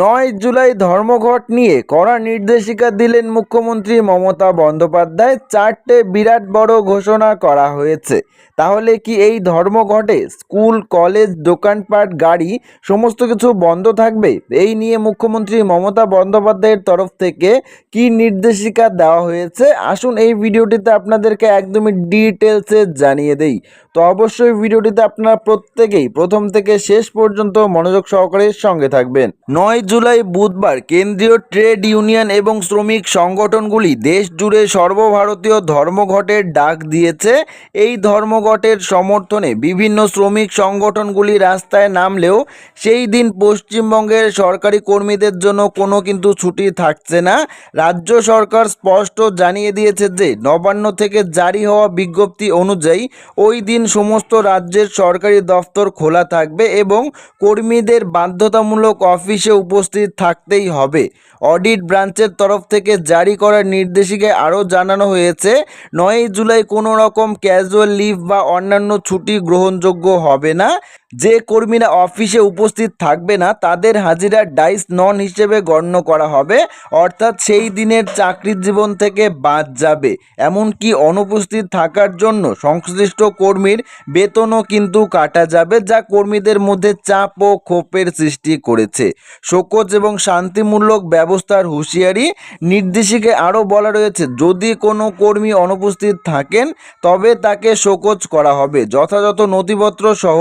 নয় জুলাই ধর্মঘট নিয়ে কড়া নির্দেশিকা দিলেন মুখ্যমন্ত্রী মমতা বন্দ্যোপাধ্যায়। চারটে বিরাট বড় ঘোষণা করা হয়েছে। তাহলে কি এই ধর্মঘটে স্কুল, কলেজ, দোকানপাট, গাড়ি সমস্ত কিছু বন্ধ থাকবে? এই নিয়ে মুখ্যমন্ত্রী মমতা বন্দ্যোপাধ্যায়ের তরফ থেকে কি নির্দেশিকা দেওয়া হয়েছে? আসুন এই ভিডিওটিতে আপনাদেরকে একদমই ডিটেলসে জানিয়ে দেই। তো অবশ্যই ভিডিওটিতে আপনারা প্রত্যেকেই প্রথম থেকে শেষ পর্যন্ত মনোযোগ সহকারে সঙ্গে থাকবেন। নয় জুলাই বুধবার কেন্দ্রীয় ট্রেড ইউনিয়ন এবং শ্রমিক সংগঠনগুলি দেশ জুড়ে সর্বভারতীয় ধর্মঘটের ডাক দিয়েছে। এই ধর্মঘটের সমর্থনে বিভিন্ন শ্রমিক সংগঠনগুলি রাস্তায় নামলেও সেই দিন পশ্চিমবঙ্গের সরকারি কর্মীদের জন্য কোনো কিন্তু ছুটি থাকছে না। রাজ্য সরকার স্পষ্ট জানিয়ে দিয়েছে যে, নবান্ন থেকে জারি হওয়া বিজ্ঞপ্তি অনুযায়ী ওই দিন সমস্ত রাজ্যের সরকারি দফতর খোলা থাকবে এবং কর্মীদের বাধ্যতামূলক অফিসে উপস্থিত থাকতেই হবে। অডিট ব্রাঞ্চের তরফ থেকে জারি করার নির্দেশিকায় আরও জানানো হয়েছে, নয়ই জুলাই কোনো রকম ক্যাজুয়াল লিভ বা অন্যান্য ছুটি গ্রহণযোগ্য হবে না। যে কর্মীরা অফিসে উপস্থিত থাকবে না, তাদের হাজিরা ডাইস নন হিসেবে গণ্য করা হবে, অর্থাৎ সেই দিনের চাকরির জীবন থেকে বাদ যাবে। এমনকি অনুপস্থিত থাকার জন্য সংশ্লিষ্ট কর্মীর বেতনও কিন্তু কাটা যাবে, যা কর্মীদের মধ্যে চাপ ও ক্ষোভের সৃষ্টি করেছে। শোকজ এবং শান্তিমূলক ব্যবস্থার হুঁশিয়ারি নির্দেশিকে আরও বলা রয়েছে। যদি কোনো কর্মী অনুপস্থিত থাকেন, তবে তাকে শোকজ করা হবে। যথাযথ নথিপত্র সহ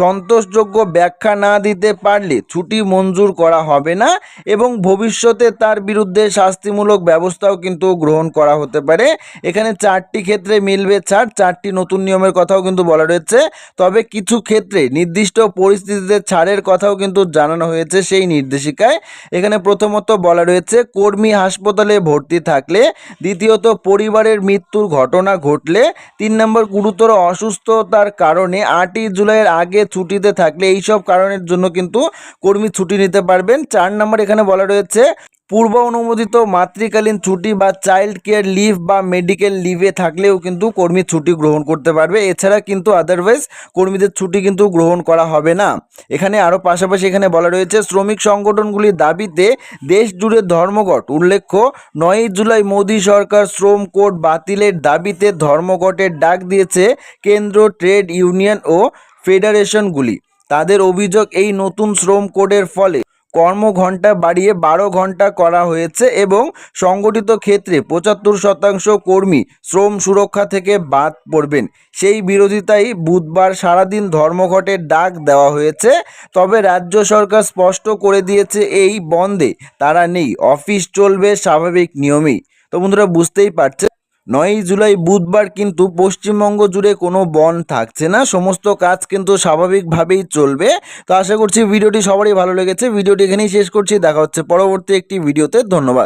সন্তোষযোগ্য ব্যাখ্যা না দিতে পারলে ছুটি মঞ্জুর করা হবে না এবং ভবিষ্যতে তার বিরুদ্ধে শাস্তিমূলক ব্যবস্থাও কিন্তু গ্রহণ করা হতে পারে। এখানে চারটি ক্ষেত্রে মিলবে ছাড়, চারটি নতুন নিয়মের কথাও কিন্তু বলা রয়েছে। তবে কিছু ক্ষেত্রে নির্দিষ্ট পরিস্থিতিতে ছাড়ের কথাও কিন্তু জানানো হয়েছে সেই নির্দেশিকায়। এখানে প্রথমত বলা রয়েছে, কর্মী হাসপাতালে ভর্তি থাকলে, দ্বিতীয়ত পরিবারের মৃত্যুর ঘটনা ঘটলে, তিন নম্বর গুরুতর অসুস্থতার কারণে আটই জুলাইয়ের আগে ছুটিতে থাকলে, এইসব কারণের জন্য কিন্তু কর্মী ছুটি নিতে পারবেন। চার নম্বর এখানে বলা রয়েছে পূর্ব অনুমোদিত মাতৃকালীন ছুটি বা চাইল্ড কেয়ার লিভ বা মেডিকেল লিভে থাকলেও কিন্তু কর্মী ছুটি গ্রহণ করতে পারবে। এছাড়া কিন্তু আদারওয়াইজ কর্মীদের ছুটি কিন্তু গ্রহণ করা হবে না। এখানে আরও পাশাপাশি এখানে বলা রয়েছে, শ্রমিক সংগঠনগুলির দাবিতে দেশ জুড়ে ধর্মঘট। উল্লেখ্য, নয়ই জুলাই মোদী সরকার শ্রম কোড বাতিলের দাবিতে ধর্মঘটের ডাক দিয়েছে কেন্দ্র ট্রেড ইউনিয়ন ও ফেডারেশনগুলি। তাদের অভিযোগ, এই নতুন শ্রম কোডের ফলে কর্মঘণ্টা বাড়িয়ে বারো ঘণ্টা করা হয়েছে এবং সংগঠিত ক্ষেত্রে পঁচাত্তর শতাংশ কর্মী শ্রম সুরক্ষা থেকে বাদ পড়বেন। সেই বিরোধিতায় বুধবার সারাদিন ধর্মঘটের ডাক দেওয়া হয়েছে। তবে রাজ্য সরকার স্পষ্ট করে দিয়েছে, এই বন্ধে তারা নেই, অফিস চলবে স্বাভাবিক নিয়মেই। তো বন্ধুরা, বুঝতেই পারছে নয়ই জুলাই বুধবার কিন্তু পশ্চিমবঙ্গ জুড়ে কোনো বন থাকছে না। সমস্ত কাজ কিন্তু স্বাভাবিকভাবেই চলবে। তো আশা করছি ভিডিওটি সবারই ভালো লেগেছে। ভিডিওটি এখানেই শেষ করছি। দেখা হচ্ছে পরবর্তী একটি ভিডিওতে। ধন্যবাদ।